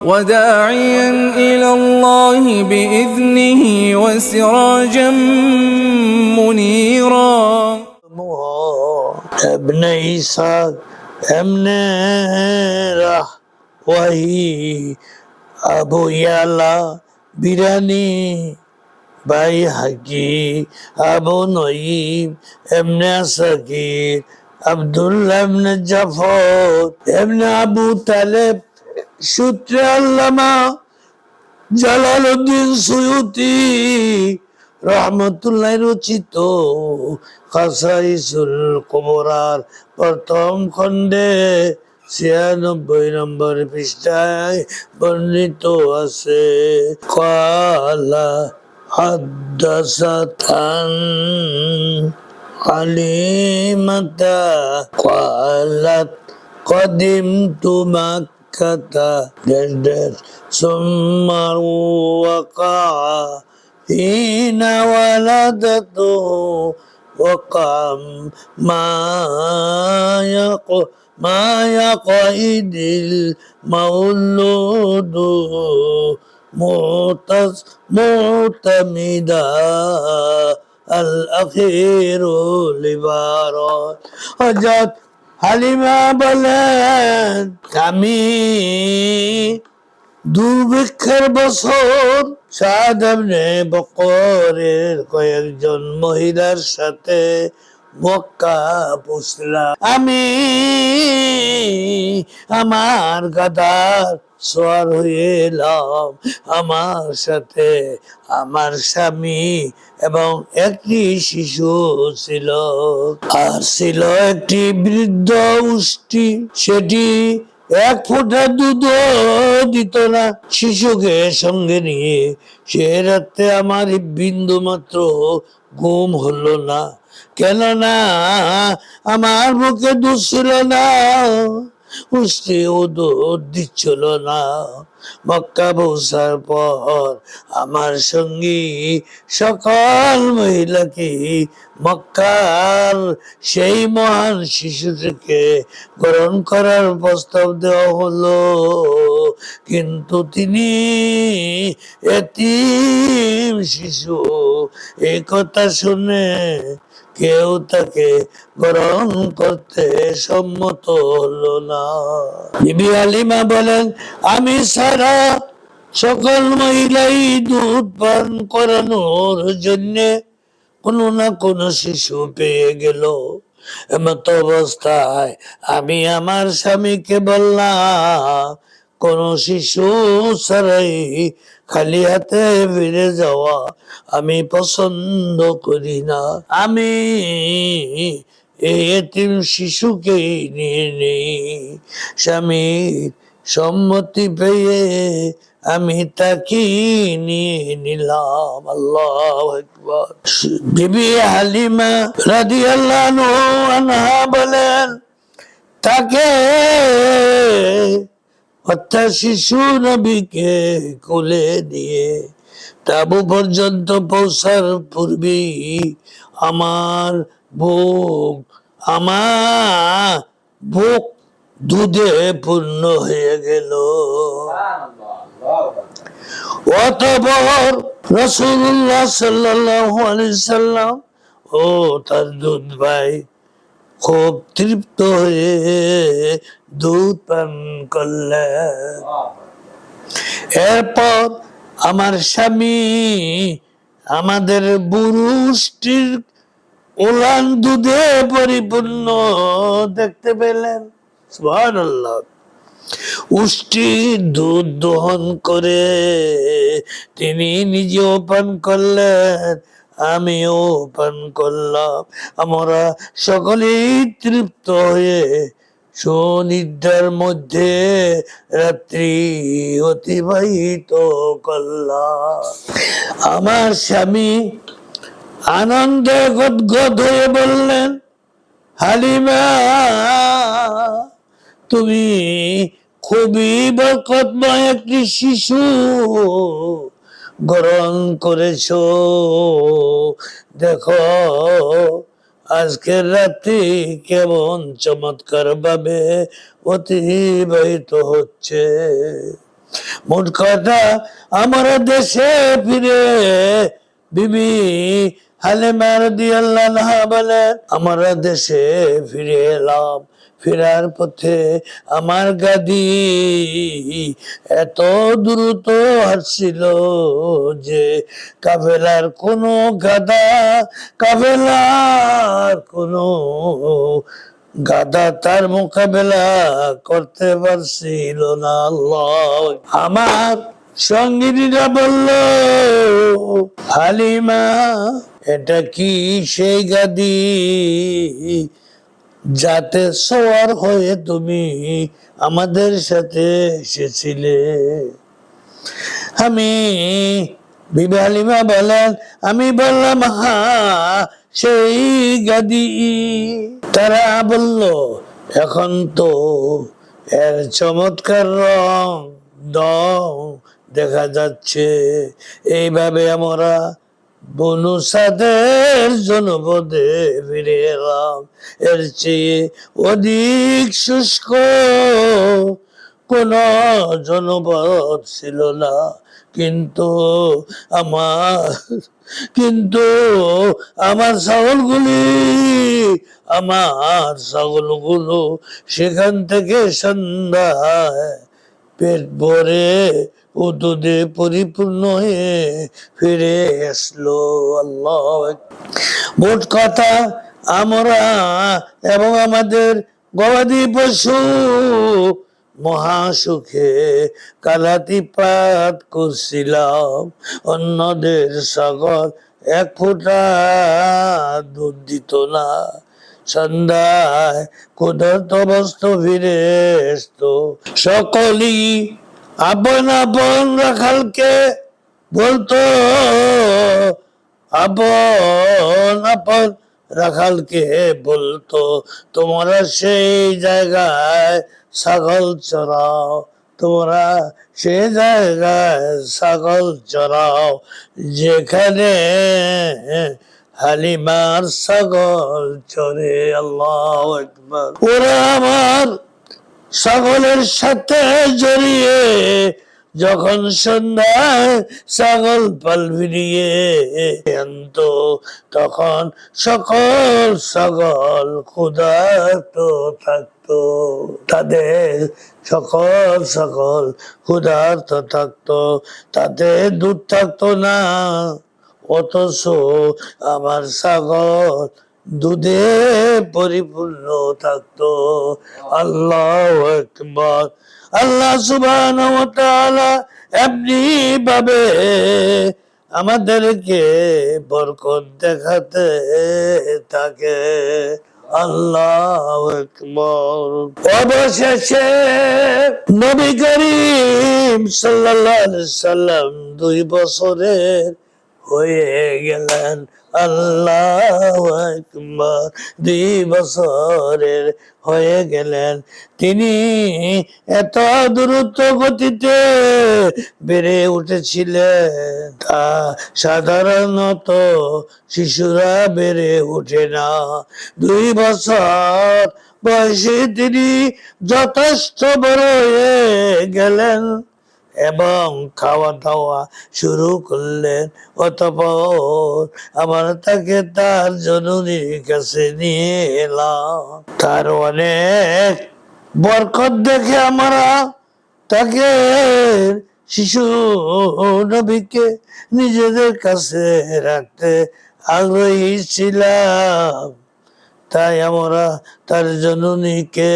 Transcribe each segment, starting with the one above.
وداعيا إلى الله بإذنه وسراجا منيرا. ابن عيسى ابن وهي أبو يالا براني باي حقي. أبو نعيم أمنا سكير عبد الله بن جعفر ابن أبو طالب সূত্রে আল্লামা Jalaluddin Suyuti রহমতুল্লাহ রচিত খাসাইসুল কোবরার প্রথম খণ্ডে ছিয়ানব্বই নম্বর পৃষ্ঠায় বর্ণিত আছে, কালা হাদ্দাসাতান আলিমাতা কালাত কদিম তুমাক مكة ثم وقع حين ولدته وقع ما يق ما يقعد المولود معتمدا الأخير لبارون وجدت হালিমা বলেন আমি দুর্ভিক্ষের বছর সাদামনে বকরের কয়েকজন মহিলার সাথে মক্কা পুষলাম আমি আমার গাদার সোয়ার হয়ে আমার সাথে আমার স্বামী এবং একটি শিশু ছিল। আর ছিল একটি বৃদ্ধ উষ্টি। সেটি এক ফোঁটা দুধ দিত না। শিশুকে সঙ্গে নিয়ে সে রাত্রে আমার বিন্দু মাত্র ঘুম হলো না। কেননা আমার মুখে দুধ ছিল না। পুষ্টি ও দিচ্ছিল না। মক্কা পৌঁছার পর আমার সঙ্গী সকল মহিলাকে মক্কার সেই মহান শিশুটিকে গ্রহণ করার প্রস্তাব দেওয়া হলো। কিন্তু তিনি এতিম শিশু এই কথা শুনে কেউ তাকে গ্রহণ করতে সম্মত হলো না। বিবি আলিমা বলেন, আমি সারা সকল মহিলাই দুধ পান করানোর জন্যে কোনো না কোনো শিশু পেয়ে গেল। এমত অবস্থায় আমি আমার স্বামীকে বললাম কোন শিশু ছাড়াই খালি হাতে ফিরে যাওয়া আমি পছন্দ করি না। আমি এই শিশুকেই নিয়ে নেই। স্বামীর সম্মতি পেয়ে আমি তাকে নিয়ে নিলাম। আল্লাহ বিবি হালিমা রাদি আল্লাহ বলেন, তাকে অর্থাৎ শিশু নবীকে কোলে নিয়ে তাবু পর্যন্ত পৌঁছার পূর্বেই আমার বুক আমার বুক দুধে পূর্ণ হয়ে গেল। অতপর রসুল্লাহ সাল্লাহ সাল্লাম ও তার দুধ ভাই খুব তৃপ্ত হয়ে দুধ পান করলেন এরপর আমার স্বামী আমাদের বুরুষ্টির উলান দুধে পরিপূর্ণ দেখতে পেলেন। উষ্টি দুধ দহন করে তিনি নিজেও পান করলেন, আমিও পান করলাম। আমরা সকলেই তৃপ্ত হয়ে সুনিদ্রার মধ্যে রাত্রি অতিবাহিত করলাম আমার স্বামী আনন্দে গদগদ হয়ে বললেন, হালিমা, তুমি খুবই বরকতময় একটি শিশু গ্রহণ করেছ। দেখো আজকের রাত্রি কেমন চমৎকার ভাবে অতিবাহিত হচ্ছে। মোট কথা আমার দেশে ফিরে বিবি হালেমা রাদিয়াল্লাহু বলে, আমরা দেশে ফিরে এলাম, ফেরার পথে আমার গাদি এত দ্রুত হাসছিল যে কাফেলার কোনো গাদা, কাফেলার কোনো গাদা তার মোকাবেলা করতে পারছিল না আল্লাহ। আমার সঙ্গীরা বলল, হালিমা, এটা কি সেই গাদি? যাতে সওয়ার হয়ে তুমি আমাদের সাথে এসেছিলে। আমি বিবি হালিমা বলেন, আমি বললাম, হা, সেই গাদি। তারা বলল, এখন তো এর চমৎকার রং দং দেখা যাচ্ছে। এইভাবে আমরা বনু সাদের জনপদে ফিরে এলাম। এর চেয়ে অধিক শুষ্ক কোন জনপদ ছিল না। কিন্তু আমার কিন্তু আমার ছাগলগুলি, আমার ছাগলগুলো সেখান থেকে সন্ধ্যায় পেট ভরে ও দুধে পরিপূর্ণ হয়ে ফিরে আসলো আল্লাহ। মোট কথা, আমরা এবং আমাদের গবাদি পশু মহাসুখে কালাতিপাত করছিলাম। অন্যদের সকল এক ফোঁটা দুধ দিত না। সন্ধ্যায় ক্ষুধার্ত বস্ত্র ফিরে আসতো সকলেই আপন আপন রাখালকে বলতো আপন আপন রাখালকে বলতো তোমরা সেই জায়গায় ছাগল চড়াও তোমরা সেই জায়গায় ছাগল চড়াও যেখানে হালিমার ছাগল চড়ে আল্লাহ একবার ওরা আমার ছাগলের সাথে জড়িয়ে, যখন সন্ধ্যায় ছাগল পাল আনত তখন সকল ছাগল ক্ষুধার্ত থাকতো। তাদের সকল সকল ক্ষুধার্ত থাকতো তাতে দুধ থাকতো না। অথচ আমার ছাগল দুধে পরিপূর্ণ থাকতো। আল্লাহ একবার আল্লাহ সুবান এমনি ভাবে আমাদেরকে বরকত দেখাতে থাকে। আল্লাহ অবশেষে নবী করিম সাল্লাম দুই বছরের হয়ে গেলেন। আল্লাহ একবার দুই বছরের হয়ে গেলেন। তিনি এত দ্রুত গতিতে বেড়ে উঠেছিলেন। তা সাধারণত শিশুরা বেড়ে ওঠে না। দুই বছর বয়সে তিনি যথেষ্ট বড় হয়ে গেলেন। এবং খাওয়া দাওয়া শুরু করলেন। অতপর আমার তাকে তার জননীর কাছে নিয়ে এলাম। তার অনেক বরকত দেখে আমরা তাকে শিশু নবীকে নিজেদের কাছে রাখতে আগ্রহী ছিলাম। তাই আমরা তার জননীকে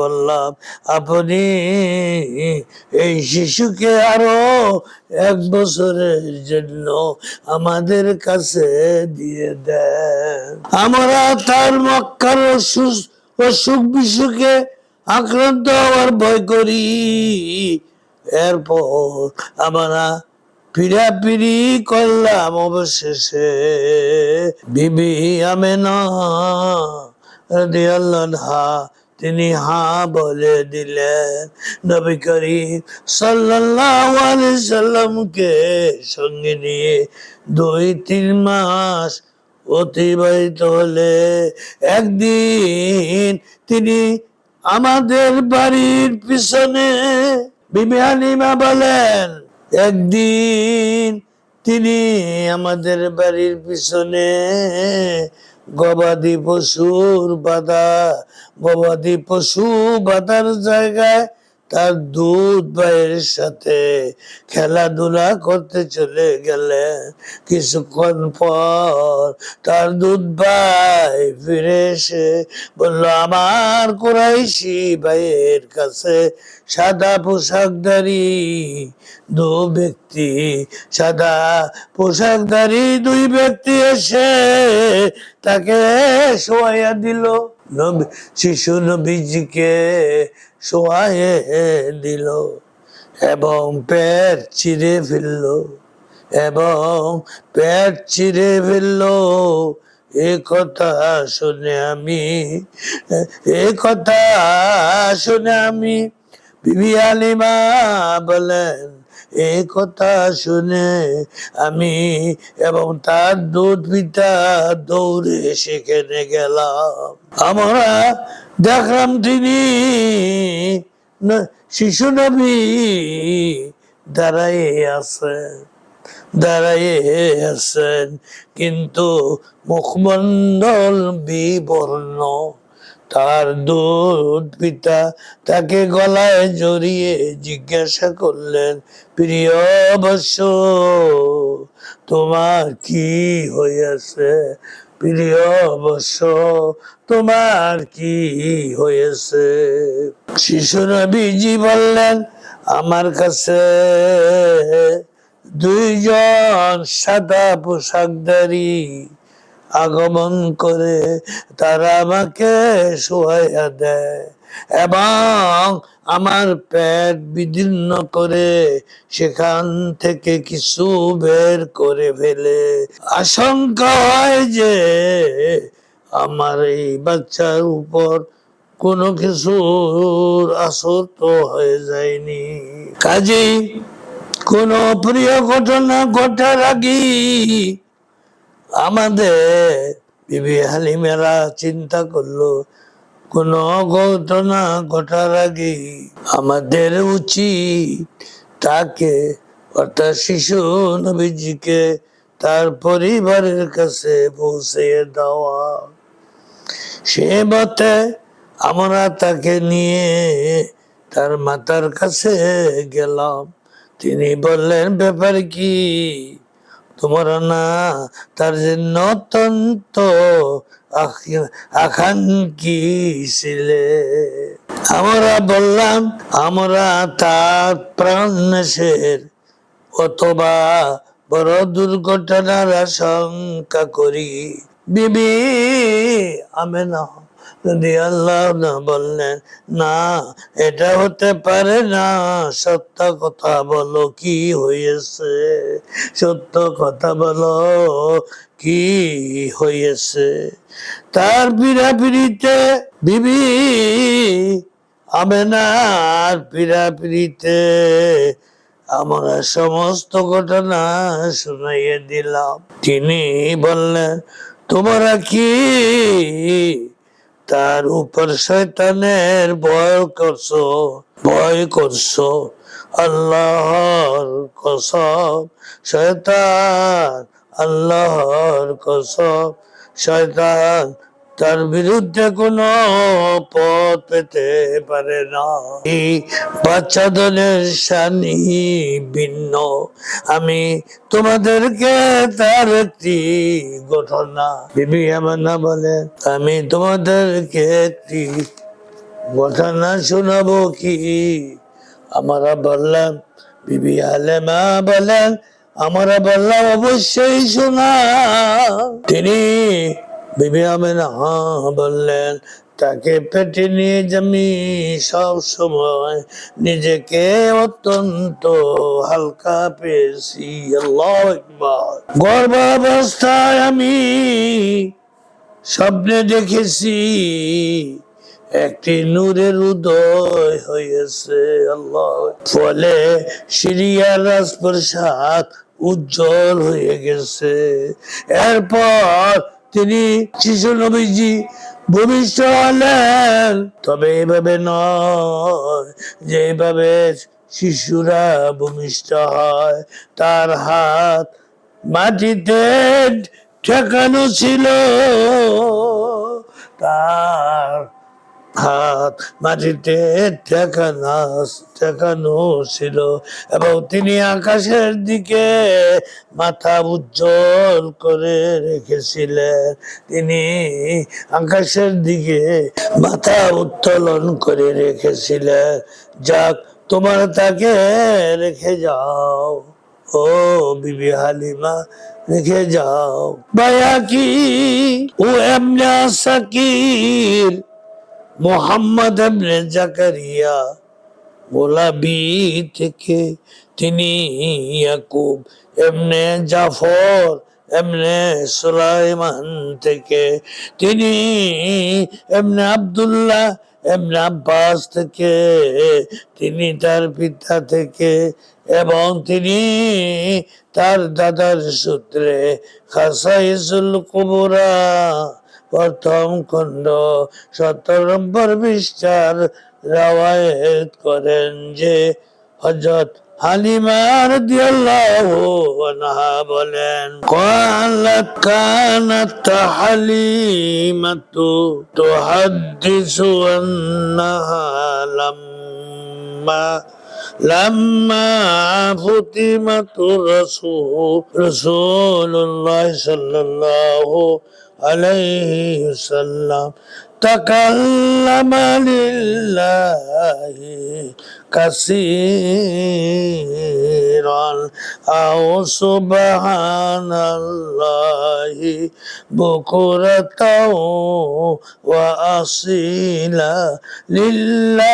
বললাম, আপনি এই শিশুকে আরও এক বছরের জন্য আমাদের কাছে দিয়ে দেন। আমরা তার মক্কার অসুখ বিসুখে আক্রান্ত হওয়ার ভয় করি। এরপর আমরা পিড়াপিড়ি করলাম অবশেষে। বিবি আমেনা রাদিয়াল্লাহা তিনি হা বলে দিলেন, নবী করিম সাল্লাল্লাহু আলাইহি সাল্লামকে সঙ্গে নিয়ে দুই তিন মাস অতিবাহিত হলে। একদিন তিনি আমাদের বাড়ির পিছনে বিবি হালিমা বলেন একদিন তিনি আমাদের বাড়ির পিছনে গবাদি পশুর বাধা গবাদি পশু বাধার জায়গায় তার দুধ ভাইয়ের সাথে খেলাধুলা করতে চলে গেলে কিছুক্ষণ পর তার দুধ ভাই ফিরে এসে বলল, আমার কুরাইশি ভাইয়ের কাছে সাদা পোশাকধারী দু ব্যক্তি, সাদা পোশাকধারী দুই ব্যক্তি এসে তাকে শোয়াইয়া দিল। নবী, শিশু নবীজিকে শোয়াইয়ে দিল এবং পেট চিরে ফেলল, এবং পেট চিরে ফেলল। এ কথা শুনে আমি, এ কথা শুনে আমি, বিবি আলিমা বলেন এই কথা শুনে আমি এবং তার দুধ পিতা দৌড়ে সেখানে গেলাম। আমরা দেখলাম তিনি শিশু নবী দাঁড়াইয়ে আছেন দাঁড়াইয়ে আছেন, কিন্তু মুখমণ্ডল বিবর্ণ। তার দুধ পিতা তাকে গলায় জড়িয়ে জিজ্ঞাসা করলেন, প্রিয় বৎস, তোমার কি হয়েছে প্রিয় তোমার কি হয়েছে শিশু নবীজি বললেন, আমার কাছে দুইজন সাদা পোশাকধারী আগমন করে তারা আমাকে শোয়াইয়া দেয় এবং আমার পেট বিদীর্ণ করে সেখান থেকে কিছু বের করে ফেলে। আশঙ্কা হয় যে আমার এই বাচ্চার উপর কোনো কিছুর আসর তো হয়ে যায়নি। কাজেই কোন প্রিয় ঘটনা ঘটার আগেই আমাদের বিবি হালিমেরা চিন্তা করল, কোন ঘটনা ঘটার আগে আমাদের উচিত তাকে, অর্থাৎ শিশু নবীজিকে তার পরিবারের কাছে পৌঁছে দেওয়া। সে মতে আমরা তাকে নিয়ে তার মাতার কাছে গেলাম। তিনি বললেন, ব্যাপার কি? তোমরা না, তার জন্য আখ- আকাঙ্ক্ষী আমরা বললাম, আমরা তার প্রাণ অথবা বড় দুর্ঘটনার আশঙ্কা করি। বিবি, আমেনা। যদি আল্লাহ না বললেন, না, এটা হতে পারে না। সত্য কথা বলো, কি হয়েছে? সত্য কথা বলো, কি হয়েছে? তার বিবি আমেনার পিড়াপিড়িতে আমরা সমস্ত ঘটনা শুনাইয়ে দিলাম। তিনি বললেন, তোমরা কি তার উপর শয়তানের ভয় করছ ভয় করছ। আল্লাহর কসম শয়তান আল্লাহর কসম শয়তান তার বিরুদ্ধে কোনো পথ পেতে পারে না। এই বাচ্চাদের শানি ভিন্ন। আমি তোমাদেরকে তার একটি ঘটনা বিবি আমার না বলে আমি তোমাদেরকে একটি ঘটনা শোনাবো কি? আমরা বললাম বিবি আলেমা বলেন। আমরা বললাম অবশ্যই শোনা। তিনি বিবি আমেনা বললেন, তাকে পেটে নিয়ে আমি সব সময় নিজেকে অত্যন্ত হালকা পেয়েছি। গর্ভাবস্থায় আমি স্বপ্নে দেখেছি, একটি নূরের উদয় হয়েছে। আল্লাহ ফলে সিরিয়ার রাজপ্রসাদ উজ্জ্বল হয়ে গেছে। এরপর তিনি শিশু নবীজি ভূমিষ্ঠ হলেন তবে এইভাবে নয় যে এইভাবে শিশুরা ভূমিষ্ঠ হয়। তার হাত মাটিতে ঠেকানো ছিল। তার হাত মাটিতে ঠেকানো ছিল এবং তিনি আকাশের দিকে মাথা উজ্জ্বল করে রেখেছিলেন। তিনি আকাশের দিকে মাথা উত্তোলন করে রেখেছিলেন। যাক, তোমার তাকে রেখে যাও। ও বিবি হালিমা, রেখে যাও। বায়া কি ও এমনি সাকির। মোহাম্মদ জাকারিয়া গোলাবি থেকে তিনি ইয়াকুব এমনে জাফর এমনে সুলাইমান থেকে তিনি এমনে আব্দুল্লাহ এমনে আব্বাস থেকে তিনি তার পিতা থেকে এবং তিনি তার দাদার সূত্রে খাসাইসুল কুবরা প্রথম খণ্ড সত্তর নম্বর পৃষ্ঠার রাওয়ায়ত করেন যে হজরত হালিমার দিয়াল্লাহু আনহা বলেন قالت كانت حليمة تحدث أنها لما لما فتمت رسول رسول الله صلى الله عليه وسلم تكلم لله كثيرا أو سبحان الله بكرة وأصيلا لله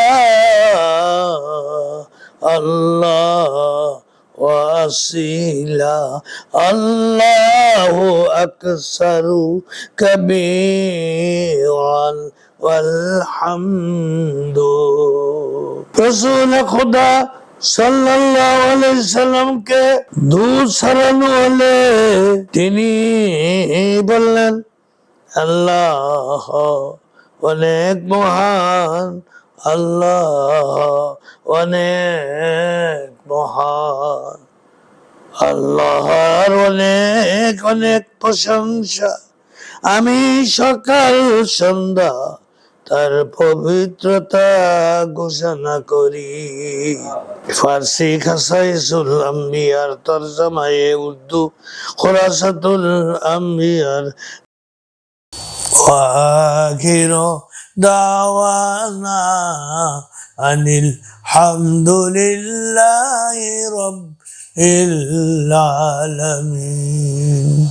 الله وأصيلا الله أكثر كبيرا والحمد رسول خدا সাল্লাল্লাহু আলাইহি সাল্লামকে দূর সরানো হলে তিনি বললেন আল্লাহ অনেক মহান আল্লাহ অনেক মহান আল্লাহর অনেক অনেক প্রশংসা আমি সকাল সন্ধ্যা তার পবিত্রতা ঘোষণা করি ফার্সি খাসাইসুল আম্বিয়ার তরজমায়ে উর্দু খোরাসাতুল আম্বিয়ার وآخر دعوانا أن الحمد لله رب العالمين